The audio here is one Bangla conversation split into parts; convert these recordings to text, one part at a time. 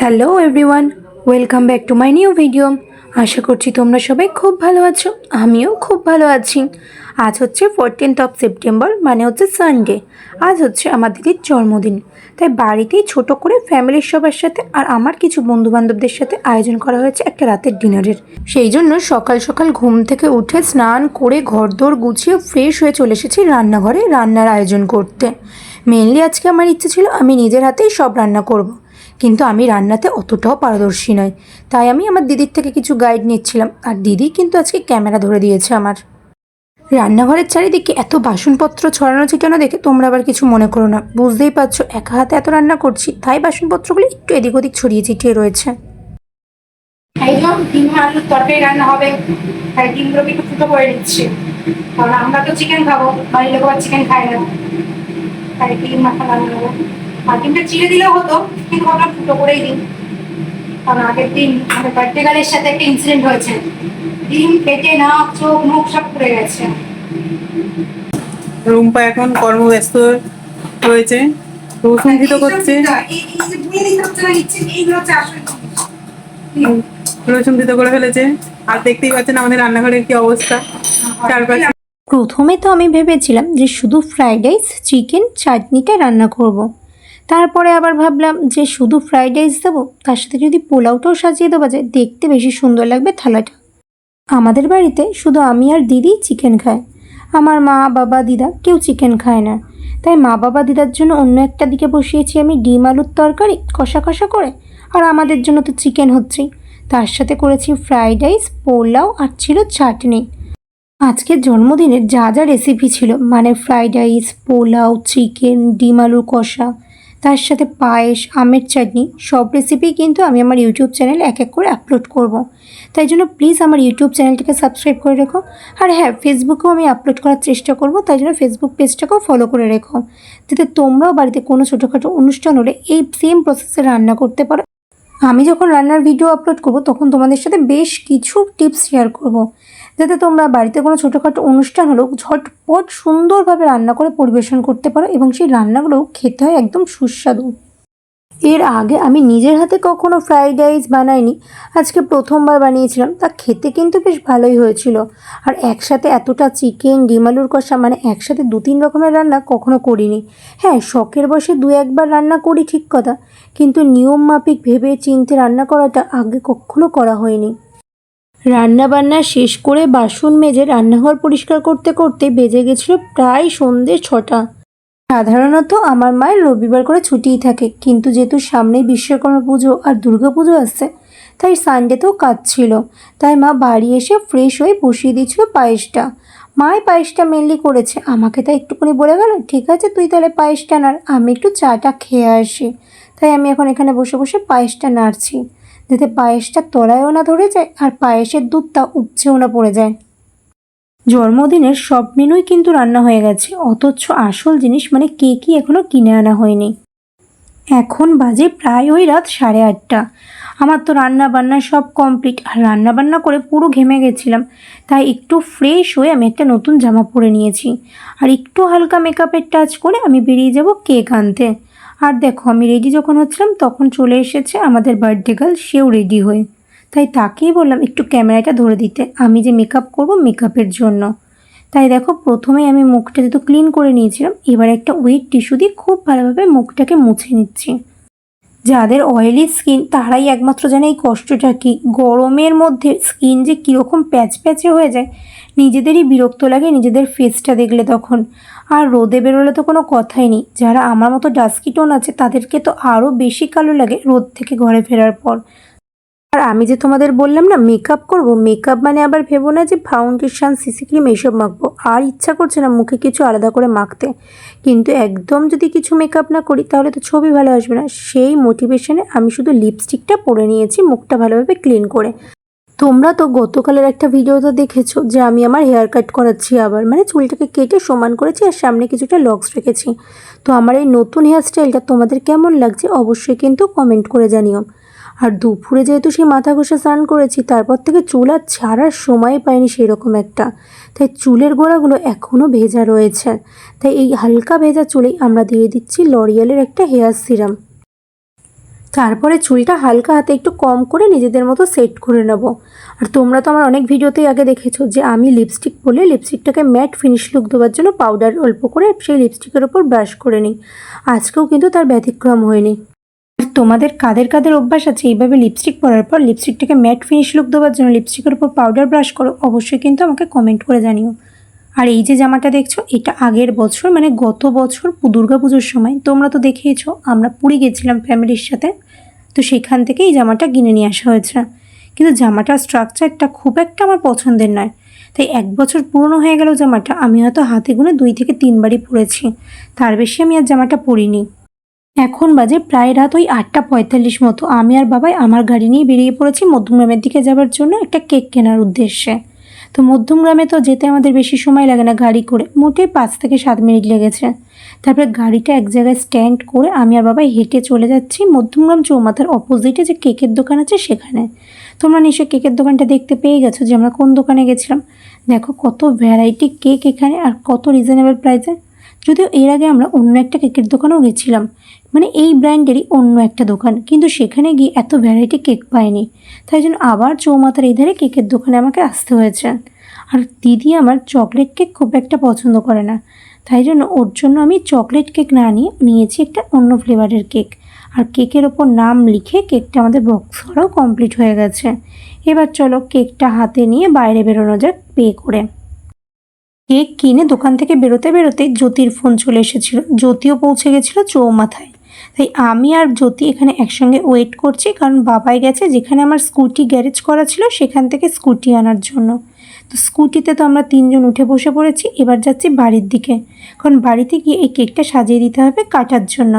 Hello everyone welcome back to my new video আশা করছি তোমরা সবাই খুব ভালো আছো। আমিও খুব ভালো আছি। আজ হচ্ছে ফোরটিন্থ অফ সেপ্টেম্বর মানে হচ্ছে সানডে আজ হচ্ছে আমার দিদির জন্মদিন। তাই বাড়িতেই ছোট করে ফ্যামিলির সবার সাথে আর আমার কিছু বন্ধু বান্ধবদের সাথে আয়োজন করা হয়েছে একটা রাতের ডিনারের। সেই জন্য সকাল সকাল ঘুম থেকে উঠে স্নান করে ঘর ঘরদোর গুছিয়ে ফ্রেশ হয়ে চলে এসেছি রান্নাঘরে রান্নার আয়োজন করতে। মেনলি আজকে আমার ইচ্ছে ছিল আমি নিজের হাতেই সব রান্না করব। কিন্তু আমি রান্নাতে অতটাও পারদর্শী নয় তাই আমি আমার দিদির থেকে কিছু গাইড নিচ্ছিলাম। আর দিদি কিন্তু আজকে ক্যামেরা ধরে দিয়েছে আমার। রান্নাঘরের চারিদিকে এত বাসনপত্র ছড়ানো ছিটানো দেখে তোমরা আবার কিছু মনে করো না। বুঝতেই পারছ, একা হাতে এত রান্না করছি। তাই বাসনপত্রগুলো একটু এদিক ওদিক ছড়িয়ে ছিটিয়ে রয়েছে। আমরা তো চিকেন খাব, বাড়ির লোক চিকেন খায় না। তাই ডিম মাখা রান্না হবে আর ডিমটা চিড়ে দিলেও হতো কিন্তু ভাবলাম ফুটো করেই দিই। কারণ আগের দিন আমাদের বার্থডে গার্লের সাথে একটা ইনসিডেন্ট হয়েছে। ডিম পেটে নাক চোখ মুখ সব পুড়ে গেছে। রুম্পা এখন কর্মব্যস্ত রয়েছে। প্রশংসিত করছে? প্রশংসিত করে ফেলেছে। আর দেখতেই পাচ্ছেন আমাদের রান্নাঘরের কি অবস্থা। চারপাশে প্রথমে তো আমি ভেবেছিলাম যে শুধু ফ্রাইড রাইস চিকেন চাটনিটা রান্না করব। তারপরে আবার ভাবলাম যে শুধু ফ্রাইড রাইস দেবো, তার সাথে যদি পোলাওটাও সাজিয়ে দেওয়া যায়, দেখতে বেশি সুন্দর লাগবে থালাটা। আমাদের বাড়িতে শুধু আমি আর দিদি চিকেন খায়। আমার মা, বাবা, দিদা কেউ চিকেন খায় না। তাই মা, বাবা, দিদার জন্য অন্য একটা দিকে বসিয়েছি আমি ডিম আলুর তরকারি, কষা কষা করে। আর আমাদের জন্য তো চিকেন হচ্ছেই। তার সাথে করেছি ফ্রাইড রাইস পোলাও আর ছিল চাটনি। আজকের জন্মদিনের যা যা রেসিপি ছিল মানে ফ্রাইড রাইস পোলাও চিকেন ডিম আলুর কষা তার সাথে পায়েস, আমের চাটনি, সব রেসিপি কিন্তু আমি আমার ইউটিউব চ্যানেল এক এক করে আপলোড করব। তাই জন্য প্লিজ আমার ইউটিউব চ্যানেলটিকে সাবস্ক্রাইব করে রেখো। আর হ্যাঁ ফেসবুকেও আমি আপলোড করার চেষ্টা করব, তাই জন্য ফেসবুক পেজটাকেও ফলো করে রেখো। যাতে তোমরাও বাড়িতে কোনো ছোটোখাটো অনুষ্ঠান হলে এই সেম প্রসেসে রান্না করতে পারো। আমি যখন রান্নার ভিডিও আপলোড করব, তখন তোমাদের সাথে বেশ কিছু টিপস শেয়ার করব। যাতে তোমরা বাড়িতে কোনো ছোটোখাটো অনুষ্ঠান হলেও ঝটপট সুন্দরভাবে রান্না করে পরিবেশন করতে পারো এবং সেই রান্নাগুলো খেতে হয় একদম সুস্বাদু। এর আগে আমি নিজের হাতে কখনো ফ্রাইড রাইস বানাইনি, আজকে প্রথমবার বানিয়েছিলাম, তা খেতে কিন্তু বেশ ভালোই হয়েছিল। আর একসাথে এতটা চিকেন ডিম আলুর কষা মানে একসাথে দু তিন রকমের রান্না কখনো করিনি। হ্যাঁ শখের বসে দু একবার রান্না করি ঠিক কথা, কিন্তু নিয়ম মাফিক ভেবে চিনতে রান্না করাটা আগে কখনো করা হয়নি। রান্না বান্না শেষ করে বাসন মেজে রান্নাঘর পরিষ্কার করতে করতে বেজে গেছিল প্রায় সন্ধে ছটা। সাধারণত আমার মায়ের রবিবার করে ছুটিই থাকে, কিন্তু যেহেতু সামনেই বিশ্বকর্মা পুজো আর দুর্গা পুজো আসছে, তাই সানডেতেও কাজ ছিল। তাই মা বাড়ি এসে ফ্রেশ হয়ে বসিয়ে দিয়েছিল পায়েসটা। মাই পায়েসটা মেনলি করেছে। আমাকে তাই একটুখানি বলে গেল, ঠিক আছে, তুই তাহলে পায়েসটা নাড়, আমি একটু চাটা খেয়ে আসি। তাই আমি এখন এখানে বসে বসে পায়েসটা নাড়ছি। যাতে পায়েসটা তলায়ও না ধরে যায় আর পায়েসের দুধটা উপচেও না পড়ে যায়। জন্মদিনের সব মেনুই কিন্তু রান্না হয়ে গেছে, অথচ আসল জিনিস মানে কেকই এখনও কিনে আনা হয়নি। এখন বাজে প্রায় ওই রাত সাড়ে আটটা। আমার তো রান্না বান্না সব কমপ্লিট, আর রান্না বান্না করে পুরো ঘেমে গেছিলাম, তাই একটু ফ্রেশ হয়ে আমি একটা নতুন জামা পরে নিয়েছি। আর একটু হালকা মেকআপের টাচ করে আমি বেরিয়ে যাব কেক আনতে। আর দেখো, আমি রেডি যখন হচ্ছিলাম, তখন চলে এসেছে আমাদের বার্থডে গার্ল সেও রেডি হয়ে। তাই তাকেই বললাম, একটু ক্যামেরাটা ধরে দিতে, আমি যে মেকআপ করব মেকআপের জন্য। তাই দেখো প্রথমে আমি মুখটা যেহেতু ক্লিন করে নিয়েছিলাম, এবার একটা ওয়েট টিস্যু দিয়ে খুব ভালোভাবে মুখটাকে মুছে নিচ্ছি। যাদের অয়েলি স্কিন তারাই একমাত্র জানে এই কষ্টটা কি। গরমের মধ্যে স্কিন যে কীরকম প্যাচ প্যাচে হয়ে যায়, নিজেদেরই বিরক্ত লাগে নিজেদের ফেসটা দেখলে তখন। আর রোদে বেরোলে তো কোনো কথাই নেই। যারা আমার মতো ডাস্কি টোন আছে, তাদেরকে তো আরও বেশি কালো লাগে রোদ থেকে ঘরে ফেরার পর। আর আমি যে তোমাদের বললাম না মেকআপ করব মেকআপ মানে আবার ভেবো না যে ফাউন্ডেশন সিসি ক্রিম এইসব মাখবো। আর ইচ্ছা করছে না মুখে কিছু আলাদা করে মাখতে। কিন্তু একদম যদি কিছু মেকআপ না করি, তাহলে তো ছবি ভালো আসবে না। সেই মোটিভেশনে আমি শুধু লিপস্টিকটা পরে নিয়েছি, মুখটা ভালোভাবে ক্লিন করে। তোমরা তো গতকালের একটা ভিডিওতে দেখেছ, যে আমি আমার হেয়ার কাট করাচ্ছি আবার। মানে চুলটাকে কেটে সমান করেছি আর সামনে কিছুটা লক্স রেখেছি। তো আমার এই নতুন হেয়ার স্টাইলটা তোমাদের কেমন লাগছে, অবশ্যই কিন্তু কমেন্ট করে জানিও। আর দুপুরে যেহেতু সেই মাথা ঘষে স্নান করেছি, তারপর থেকে চুল আর ছাড়ার সময় পাইনি সেই রকম একটা। তাই চুলের গোড়াগুলো এখনও ভেজা রয়েছে। তাই এই হালকা ভেজা চুলেই আমরা দিয়ে দিচ্ছি লরিয়ালের একটা হেয়ার সিরাম। তারপরে চুলটা হালকা হাতে একটু কম করে নিজেদের মতো সেট করে নেব। আর তোমরা তো আমার অনেক ভিডিওতেই আগে দেখেছ যে আমি লিপস্টিক পরলে লিপস্টিকটাকে ম্যাট ফিনিশ লুক দেওয়ার জন্য পাউডার অল্প করে সেই লিপস্টিকের ওপর ব্রাশ করে নিই। আজকেও কিন্তু তার ব্যতিক্রম হয়নি। আর তোমাদের কাদের কাদের অভ্যাস আছে, এইভাবে লিপস্টিক পরার পর লিপস্টিকটাকে ম্যাট ফিনিশ লুক দেওয়ার জন্য লিপস্টিকের উপর পাউডার ব্রাশ করো, অবশ্যই কিন্তু আমাকে কমেন্ট করে জানিও। আর এই যে জামাটা দেখছ, এটা আগের বছর মানে গত বছর দুর্গা পুজোর সময়, তোমরা তো দেখেইছো আমরা পুরী গেছিলাম ফ্যামিলির সাথে, তো সেখান থেকে এই জামাটা কিনে নিয়ে আসা হয়েছে। কিন্তু জামাটার স্ট্রাকচারটা খুব একটা আমার পছন্দের নয়। তাই এক বছর পুরনো হয়ে গেল জামাটা, আমি হয়তো হাতে গুনে দুই থেকে তিনবারই পরেছি। তার বেশি আমি আর জামাটা পরিনি। এখন বাজে প্রায় রাত ওই আটটা পঁয়তাল্লিশ মতো। আমি আর বাবাই আমার গাড়ি নিয়ে বেরিয়ে পড়েছি মধ্যমগ্রামের দিকে যাওয়ার জন্য একটা কেক কেনার উদ্দেশ্যে। তো মধ্যমগ্রামে তো যেতে আমাদের বেশি সময় লাগে না গাড়ি করে। মোটে পাঁচ থেকে সাত মিনিট লেগেছে। তারপরে গাড়িটা এক জায়গায় স্ট্যান্ড করে আমি আর বাবাই হেঁটে চলে যাচ্ছি মধ্যমগ্রাম চৌমাথার অপোজিটে যে কেকের দোকান আছে সেখানে। তোমরা নিশ্চয়ই কেকের দোকানটা দেখতে পেয়ে গেছো যে আমরা কোন দোকানে গেছিলাম। দেখো কত ভ্যারাইটি কেক এখানে আর কত রিজনেবল প্রাইসে যদিও এর আগে আমরা অন্য একটা কেকের দোকানেও গেছিলাম। মানে এই ব্র্যান্ডেরই অন্য একটা দোকান। কিন্তু সেখানে গিয়ে এত ভ্যারাইটি কেক পাইনি। তাই জন্য আবার চৌমাথার এই ধারে কেকের দোকানে আমাকে আসতে হয়েছে। আর দিদি আমার চকলেট কেক খুব একটা পছন্দ করে না। তাই জন্য ওর জন্য আমি চকলেট কেক না নিয়ে নিয়েছি একটা অন্য ফ্লেভারের কেক। আর কেকের ওপর নাম লিখে কেকটা আমাদের বক্স করাও কমপ্লিট হয়ে গেছে। এবার চলো কেকটা হাতে নিয়ে বাইরে বেরোনো যাক পে করে। কেক কিনে দোকান থেকে বেরোতে বেরোতে জ্যোতির ফোন চলে এসেছিল। জ্যোতিও পৌঁছে গেছিল চৌমাথায়। তাই আমি আর জ্যোতি এখানে একসঙ্গে ওয়েট করছি কারণ বাবাই গেছে যেখানে আমার স্কুটি গ্যারেজ করা ছিল সেখান থেকে স্কুটি আনার জন্য। তো স্কুটিতে তো আমরা তিনজন উঠে বসে পড়েছি, এবার যাচ্ছি বাড়ির দিকে। কারণ বাড়িতে গিয়ে এই কেকটা সাজিয়ে দিতে হবে কাটার জন্য।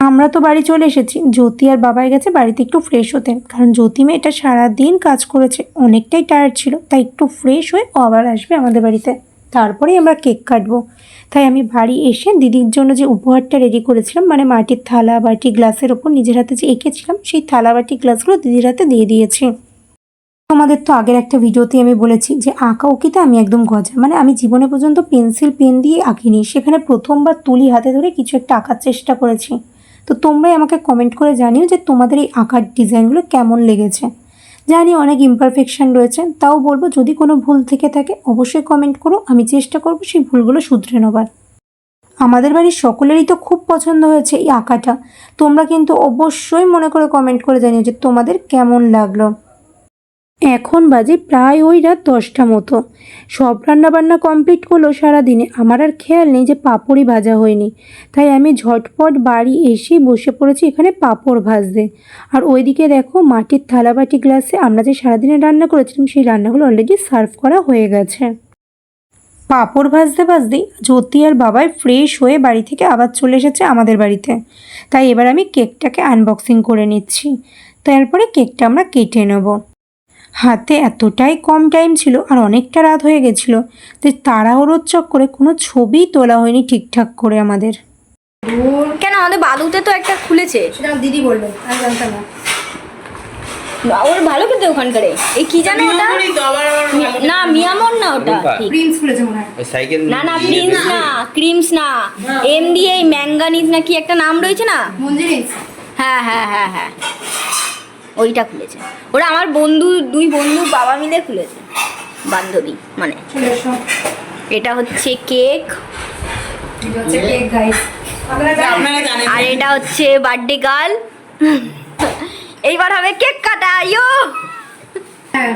আমরা তো বাড়ি চলে এসেছি, জ্যোতি আর বাবাই গেছে বাড়িতে একটু ফ্রেশ হতে। কারণ জ্যোতি মেয়েটা সারাদিন কাজ করেছে, অনেকটাই টায়ার্ড ছিল, তাই একটু ফ্রেশ হয়ে আবার আসবে আমাদের বাড়িতে। তারপরেই আমরা কেক কাটবো। তাই আমি বাড়ি এসে দিদির জন্য যে উপহারটা রেডি করেছিলাম মানে মাটির থালা, বাটি, গ্লাসের ওপর নিজের হাতে যে এঁকেছিলাম, সেই থালা, বাটি, গ্লাসগুলো দিদির হাতে দিয়ে দিয়েছি। তোমাদের তো আগের একটা ভিডিওতে আমি বলেছি যে আঁকা উকিতে আমি একদম গজা। মানে আমি জীবনে পর্যন্ত পেন্সিল, পেন দিয়ে আঁকিনি। সেখানে প্রথমবার তুলি হাতে ধরে কিছু একটা আঁকার চেষ্টা করেছি। তো তোমরাই আমাকে কমেন্ট করে জানিও যে তোমাদের এই আঁকার ডিজাইনগুলো কেমন লেগেছে। জানি অনেক ইমপারফেকশান রয়েছে, তাও বলব যদি কোনো ভুল থেকে থাকে অবশ্যই কমেন্ট করো, আমি চেষ্টা করব সেই ভুলগুলো শুধরে নেবার। আমাদের বাড়ির সকলেরই তো খুব পছন্দ হয়েছে এই আঁকাটা। তোমরা কিন্তু অবশ্যই মনে করে কমেন্ট করে জানিও যে তোমাদের কেমন লাগল। এখন বাজে প্রায় ওই রাত দশটা মতো। সব রান্নাবান্না কমপ্লিট করল সারাদিনে। আমার আর খেয়াল নেই যে পাঁপড়ই ভাজা হয়নি। তাই আমি ঝটপট বাড়ি এসেই বসে পড়েছি এখানে পাঁপড় ভাজতে। আর ওইদিকে দেখো মাটির থালাবাটি গ্লাসে আমরা যে সারাদিনে রান্না করেছিলাম, সেই রান্নাগুলো অলরেডি সার্ভ করা হয়ে গেছে। পাঁপড় ভাজতে ভাজতেই জ্যোতি আর বাবাই ফ্রেশ হয়ে বাড়ি থেকে আবার চলে এসেছে আমাদের বাড়িতে। তাই এবার আমি কেকটাকে আনবক্সিং করে নিচ্ছি। তারপরে কেকটা আমরা কেটে নেব। হাতে এতটাই কম টাইম ছিল আর অনেকটা রাত হয়ে গেছিল যে তাড়াহুড়োর চক্করে কোনো ছবিই তোলা হয়নি ঠিকঠাক করে আমাদের। কেন? আমাদের বালুতে তো একটা খুলেছে। সেটা দিদি বলবেন আমি জানতাম না। ওর ভালো খেতে ওখানকারে এই কি জানো ওটা? না মিয়ামর না ওটা। খুলেছে মনে হয়। সাইকেল না না প্রিন্স না ক্রিমস না। এম দিয়ে ম্যাঙ্গানিজ না কি একটা নাম রয়েছে না? হ্যাঁ হ্যাঁ হ্যাঁ হ্যাঁ। ওইটা খুলেছে। ওরা আমার বন্ধু দুই বন্ধু বাবা মিলে খুলেছে। বান্ধবী মানে। এটা হচ্ছে কেক। আর এটা হচ্ছে বার্থডে গার্ল। এইবার হবে কেক কাটা ইয়ো! হ্যাঁ।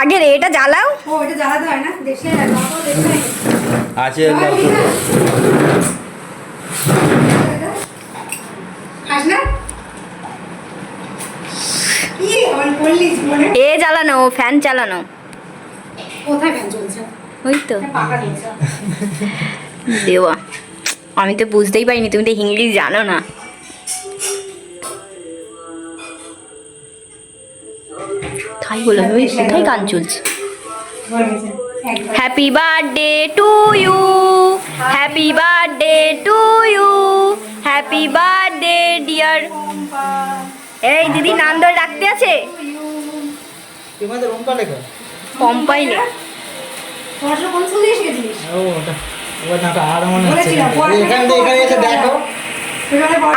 আগে রে এটা জ্বালাও। ও এটা জ্বালাতে হয় না দেশে আছে জীবনে এ ফ্যান চালানো। কোথায় ফ্যান চলছে? ওই তো। দেওয়া। আমি তো বুঝতেই পারিনি তুমি তো ইংলিশ জানো না। তাই বলে ওই কোথায় গান চলছে? হয়ে happy birthday to you happy birthday to you happy birthday dear এই দিদি নাম ধরে রাখতে আছে পম্পাই নে।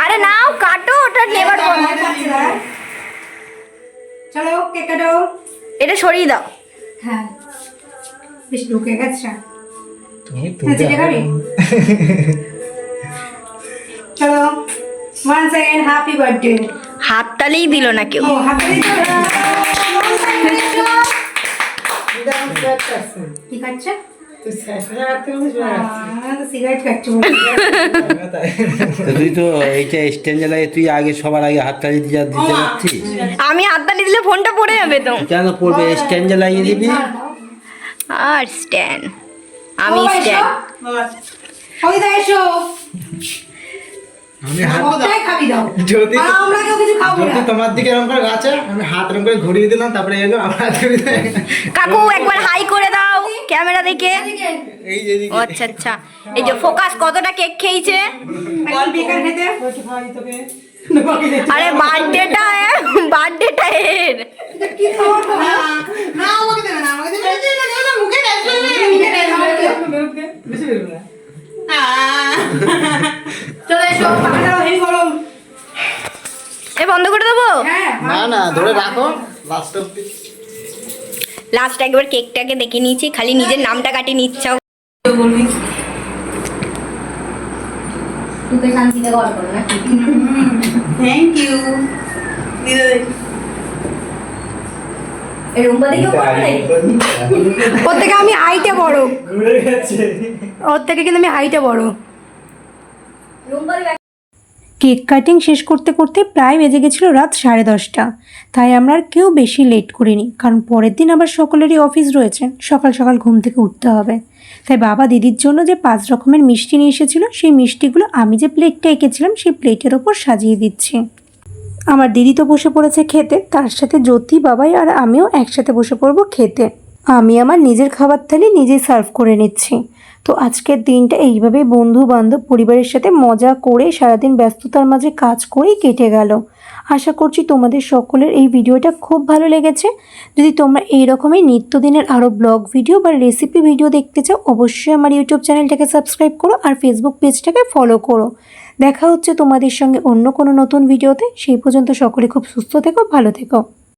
আর নাও কাটো ওটা নেবার পর। চলো কেক কাটো। এটা সরিয়ে দাও। হ্যাঁ। বেশ ঢুকে গেছে। তুমি হ্যাঁ যেটা খাবি চলো। ওয়ান সেকেন্ড হ্যাপি বার্থডে হাততালিই দিল না কেউ। কি খাচ্ছে? তুই তো এইটা স্ট্যান্ডে লাগে তুই আগে সবার আগে হাতটা দিতে যা দিতে যাচ্ছিস। আমি হাততালি দিলে ফোনটা পড়ে যাবে তো। কেন পড়বে? স্ট্যান্ডে লাগিয়ে দিবি। আর স্ট্যান্ড আমি স্ট্যান্ড ওই দা এসো। যদি আর আমরা কেউ কিছু খাব যদি না তোমার দিকে এরকম করে গাছে আমি হাত এরকম করে ঘুরিয়ে দিলাম তারপরে এলো আমার হাত ঘুরিয়ে কাকু একবার হাই করে দাও ক্যামেরা দেখে এই যে আচ্ছা আচ্ছা এই যে ফোকাস কতটা কেক খেয়েছে বল বেকার খেতে আরে বার্থডেটা বার্থডেটা এর কি খাওয়ার না আমাকে দেবে না আমাকে দেবে না, মুখে দেবে বেশি দেবে। চলে এসো পাখাটা হেভি গরম এ বন্ধ করে দেবো? হ্যাঁ না না ধরে রাখো লাস্ট অব্দি লাস্ট একবার কেকটাকে দেখে নিয়েছি খালি নিজের নামটা কাটিয়ে নিচ্ছাও। বলবি শান্তিতে কল করো নাকি থ্যাংক ইউ ওর থেকে আমি হাইটে বড়। ওর থেকে কিন্তু আমি হাইটে বড়। কেক কাটিং শেষ করতে করতে প্রায় বেজে গেছিল রাত সাড়ে দশটা। তাই আমরা আর কেউ বেশি লেট করিনি কারণ পরের দিন আবার সকলেরই অফিস রয়েছে। সকাল সকাল ঘুম থেকে উঠতে হবে। তাই বাবা দিদির জন্য যে পাঁচ রকমের মিষ্টি নিয়ে এসেছিল সেই মিষ্টিগুলো আমি যে প্লেটটা এঁকেছিলাম সেই প্লেটের ওপর সাজিয়ে দিচ্ছি। আমার দিদি তো বসে পড়েছে খেতে, তার সাথে জ্যোতি, বাবাই আর আমিও একসাথে বসে পড়ব খেতে। আমি আমার নিজের খাবার থালি নিজেই সার্ভ করে নিচ্ছি। তো আজকের দিনটা এইভাবেই বন্ধু বান্ধব পরিবারের সাথে মজা করে সারাদিন ব্যস্ততার মাঝে কাজ করেই কেটে গেল। আশা করছি তোমাদের সকলের এই ভিডিওটা খুব ভালো লেগেছে। যদি তোমরা এই রকমই নিত্যদিনের আরও ব্লগ ভিডিও বা রেসিপি ভিডিও দেখতে চাও, অবশ্যই আমার ইউটিউব চ্যানেলটাকে সাবস্ক্রাইব করো আর ফেসবুক পেজটাকে ফলো করো। দেখা হচ্ছে তোমাদের সঙ্গে অন্য কোনো নতুন ভিডিওতে। সেই পর্যন্ত সকলে খুব সুস্থ থেকো, ভালো থেকো।